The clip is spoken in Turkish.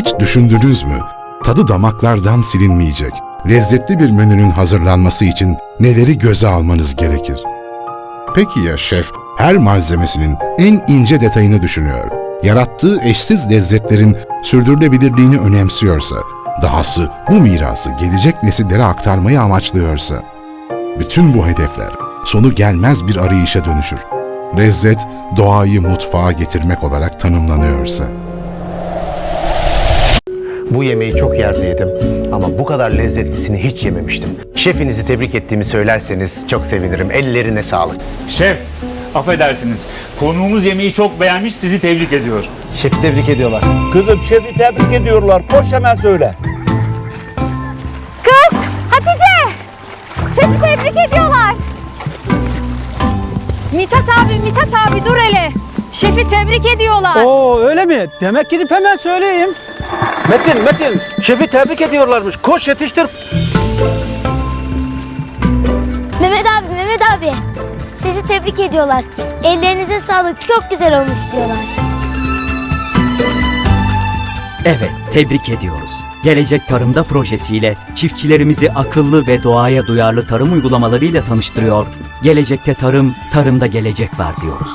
Hiç düşündünüz mü? Tadı damaklardan silinmeyecek. Lezzetli bir menünün hazırlanması için neleri göze almanız gerekir? Peki ya şef her malzemesinin en ince detayını düşünüyor, yarattığı eşsiz lezzetlerin sürdürülebilirliğini önemsiyorsa, dahası bu mirası gelecek nesillere aktarmayı amaçlıyorsa, bütün bu hedefler sonu gelmez bir arayışa dönüşür. Lezzet, doğayı mutfağa getirmek olarak tanımlanıyorsa. Bu yemeği çok yerde yedim ama bu kadar lezzetlisini hiç yememiştim. Şefinizi tebrik ettiğimi söylerseniz çok sevinirim. Ellerine sağlık. Şef, affedersiniz. Konuğumuz yemeği çok beğenmiş, sizi tebrik ediyor. Şefi tebrik ediyorlar. Kızım şefi tebrik ediyorlar. Koş hemen söyle. Kız! Hatice! Şefi tebrik ediyorlar. Mithat abi, Mithat abi dur hele. Şefi tebrik ediyorlar. Oo öyle mi? Demek gidip hemen söyleyeyim. Metin, Metin, şefi tebrik ediyorlarmış. Koş yetiştir. Mehmet abi, Mehmet abi. Sizi tebrik ediyorlar. Ellerinize sağlık. Çok güzel olmuş diyorlar. Evet, tebrik ediyoruz. Gelecek Tarımda projesiyle çiftçilerimizi akıllı ve doğaya duyarlı tarım uygulamalarıyla tanıştırıyor. Gelecekte tarım, tarımda gelecek var diyoruz.